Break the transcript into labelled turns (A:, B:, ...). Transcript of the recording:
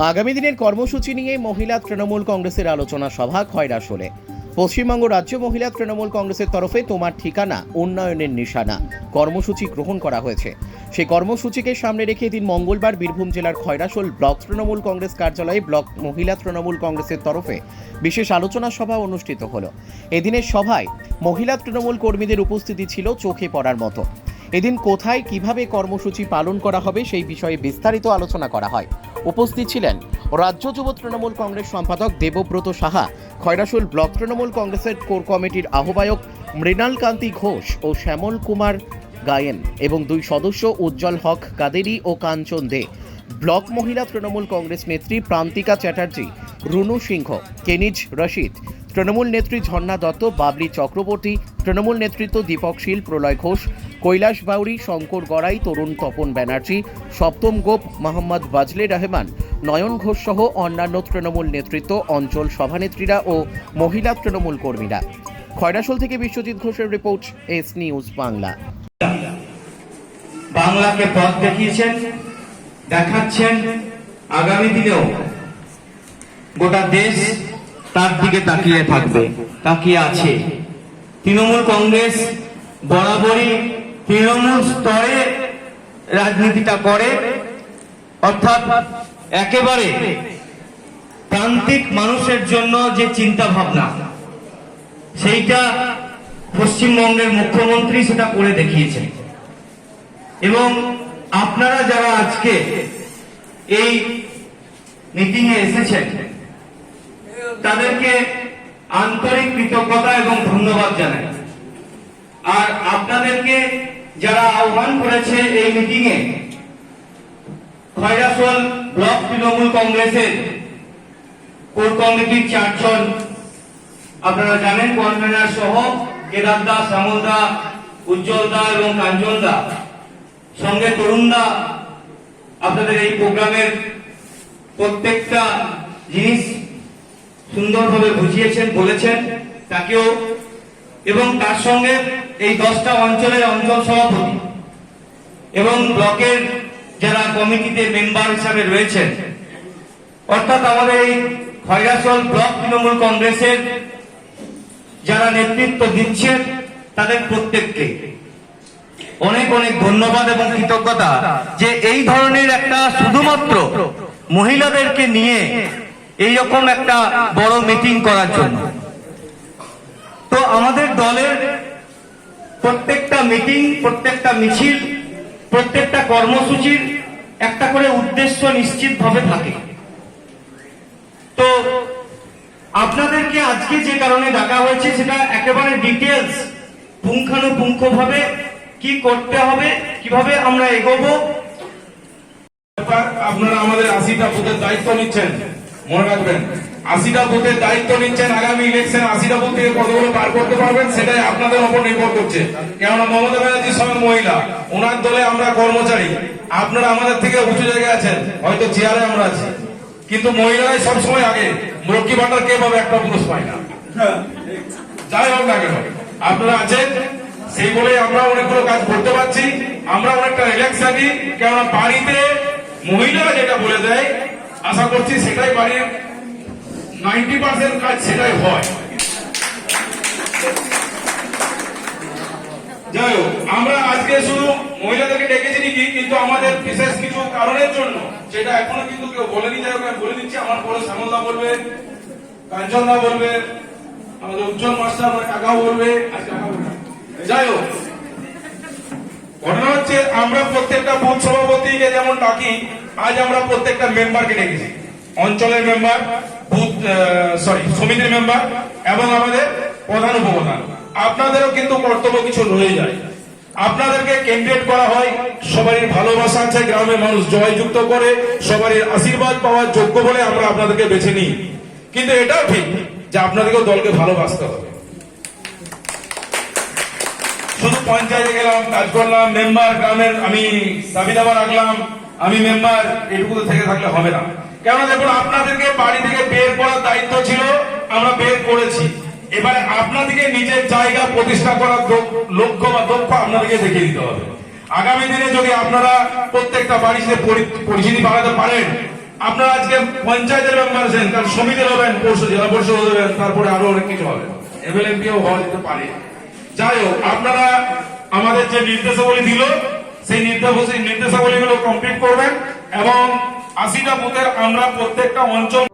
A: আগামী দিনের কর্মসূচি নিয়ে মহিলা তৃণমূল কংগ্রেসের আলোচনা সভা খয়রাসোলে পশ্চিমবঙ্গ রাজ্য মহিলা তৃণমূল কংগ্রেসের তরফে তোমার ঠিকানা, উন্নয়নের নিশানা, কর্মসূচি গ্রহণ করা হয়েছে। সেই কর্মসূচিকে সামনে রেখে দিন মঙ্গলবার বীরভূম জেলার খয়রাসোল ব্লক তৃণমূল কংগ্রেস কার্যালয়ে ব্লক মহিলা তৃণমূল কংগ্রেসের তরফে বিশেষ আলোচনা সভা অনুষ্ঠিত হলো। এদিনের সভায় মহিলা তৃণমূল কর্মীদের উপস্থিতি ছিল চোখে পড়ার মতো। এদিন কোথায় কীভাবে কর্মসূচি পালন করা হবে সেই বিষয়ে বিস্তারিত আলোচনা করা হয়। উপস্থিত ছিলেন রাজ্য যুব তৃণমূল কংগ্রেস সম্পাদক দেবব্রত সাহা খয়রাসুল ব্লক তৃণমূল কংগ্রেসের কোর কমিটির আহ্বায়ক মৃণাল কান্তি ঘোষ ও শ্যামল কুমার গায়েন এবং দুই সদস্য উজ্জ্বল হক কাদেরি ও কাঞ্চন দে। ব্লক মহিলা তৃণমূল কংগ্রেস নেত্রী প্রান্তিকা চ্যাটার্জি, রুনু সিংহ, কেনিজ রশিদ, তৃণমূল নেত্রী ঝর্ণা দত্ত, বাবলি চক্রবর্তী, তৃণমূল নেতৃত্ব দীপক শীল, প্রলয় ঘোষ কৈলাস বাউরি শঙ্কর গড়াই, তরুণ তপন ব্যানার্জি, সপ্তম গোপ মোহাম্মদ বাজলে রহমান, নয়ন ঘোষ সহ অন্যান্য তৃণমূল নেতৃত্ব, অঞ্চল সভানেত্রীরা ও মহিলা তৃণমূল কর্মীরা। খয়রাসোল থেকে বিশ্বজিৎ ঘোষের রিপোর্ট, এস নিউজ বাংলা।
B: বাংলাকে পথ দেখিয়েছেন, দেখাচ্ছেন আগামী দিনেও। গোটা দেশ তার দিকে তাকিয়ে থাকবে, তাকিয়ে আছে। তৃণমূল কংগ্রেস বরাবরই তৃণমূল স্তরে রাজনীতিটা করে, অর্থাৎ একেবারে প্রান্তিক মানুষের জন্য যে চিন্তা ভাবনা সেইটা পশ্চিমবঙ্গের মুখ্যমন্ত্রী সেটা করে দেখিয়েছেন। এবং আপনারা যারা আজকে এই মিটিং এ এসেছেন, তাদেরকে আন্তরিক কৃতজ্ঞতা এবং ধন্যবাদ জানাই। আর আপনাদেরকে যারা আহ্বান করেছে এই মিটিং এ খয়রাসোল ব্লক তৃণমূল কংগ্রেসের কোর কমিটির চারজন, আপনারা জানেন কনভেনার সহ কেদার দা, শ্যামল দা, উজ্জ্বল দা এবং কাঞ্চন দা। সঙ্গে তরুণদা আপনাদের এই প্রোগ্রামের প্রত্যেকটা জিনিস সুন্দরভাবে বুঝিয়েছেন, বলেছেন, তাকেও, এবং তার সঙ্গে এই দশটা অঞ্চলের অঞ্চল সভাপতি এবং ব্লকের যারা কমিটিতে মেম্বার হিসাবে রয়েছেন। অর্থাৎ আমাদের এই খয়রাসল ব্লক তৃণমূল কংগ্রেসের যারা নেতৃত্ব দিচ্ছেন, তাদের প্রত্যেককে অনেক অনেক ধন্যবাদ এবং কৃতজ্ঞতা যে এই ধরনের একটা শুধুমাত্র মহিলাদেরকে নিয়ে এই রকম একটা বড় মিটিং করার জন্য। তো আমাদের দলের প্রত্যেকটা মিটিং, প্রত্যেকটা মিছিল, প্রত্যেকটা কর্মসূচির একটা করে উদ্দেশ্য নিশ্চিতভাবে থাকে। তো আপনাদেরকে আজকে যে কারণে ডাকা হয়েছে সেটা একেবারে ডিটেলস পুঙ্খানুপুঙ্খভাবে কি করতে হবে, কীভাবে আমরা এগোবো।
C: আপনারা আমাদের আশিটা বুথের দায়িত্ব নিচ্ছেন। মনে রাখবেন, আশিটা বুথের দায়িত্ব নিচ্ছেন আগামী ইলেকশন আশিটা বুথ থেকে কতগুলো পার করতে পারবেন, সেটাই আপনাদের উপর নির্ভর করছে। কেননা মমতা ব্যানার্জি স্বয়ং মহিলা, ওনার দলে আমরা কর্মচারী। আপনারা আমাদের থেকে উঁচু জায়গায় আছেন, হয়তো চেয়ারে আমরা আছি। কিন্তু মহিলারাই সবসময় আগে, লক্ষ্মী ভান্ডার কে পাবে একটা পুরুষ পায় না। যাই হোক না কেন, আপনারা আছেন, সেই বলে আমরা অনেকগুলো কাজ করতে পারছি। আমরা অনেকটা রিল্যাক্স থাকি, কেননা বাড়িতে মহিলারা যেটা বলে দেয় আশা করছি সেটাই বাড়ির নাইনটি পার্সেন্ট কাজ সেটাই হয়। যাই হোক, আমরা আজকে শুধু মহিলাদেরকে ডেকেছি নাকি কিন্তু আমাদের বিশেষ কিছু কারণের জন্য, সেটা এখনও কিন্তু কেউ বলেনি, যাই হোক, আমি বলে দিচ্ছি, আমার পরে শ্যামলদা বলবে, কাঞ্চনদা বলবে, আমাদের উজ্জ্বল মাস্টার, আমার কাকাও বলবে বলবে। যাই হোক, ঘটনা হচ্ছে আমরা প্রত্যেকটা বুথ সভাপতিকে যেমন ডাকি আজ আমরা প্রত্যেকটা মেম্বারকে ডেকেছি। অঞ্চলের মেম্বার সরি সমিতির মেম্বার এবং আমাদের প্রধান উপপ্রধান। আপনাদেরও কিন্তু কর্তব্য কিছু রয়ে যায়। আপনাদেরকে ক্যান্ডিডেট করা হয়, সবারই ভালোবাসা আছে, গ্রামের মানুষ জয়যুক্ত করে, সবারই আশীর্বাদ পাওয়ার যোগ্য বলে আমরা আপনাদেরকে বেছে নিই। কিন্তু এটাও ঠিক যে আপনাদেরকেও দলকে ভালোবাসতে হবে। শুধু পঞ্চায়েতে গেলাম, কাজ করলাম মেম্বার গ্রামের আমি দাবি দাবা রাখলাম আমি মেম্বার এটুকু থেকে থাকলে হবে না। কেন দেখুন, আপনাদেরকে বাড়ি থেকে বের করার দায়িত্ব ছিল, আমরা বের করেছি। এবারে আপনাদেরকে নিজের জায়গা প্রতিষ্ঠা করার লক্ষ্য বা দক্ষ আপনাদেরকে দেখিয়ে দিতে হবে। আগামী দিনে যদি আপনারা প্রত্যেকটা বাড়িতে পরিচিতি বাড়াতে পারেন, আপনারা আজকে পঞ্চায়েতের মেম্বার আছেন, তার সমিতির হবেন পরশু জেলা পরিষদ হবেন, তারপরে আরও অনেক কিছু হবে। এমএলএমপিও হওয়া যেতে পারে। যাই হোক, আপনারা আমাদের যে নির্দেশাবলী দিল সেই নির্দেশ নির্দেশাবলীগুলো কমপ্লিট করবেন এবং আশিটা বুথের আমরা প্রত্যেকটা অঞ্চল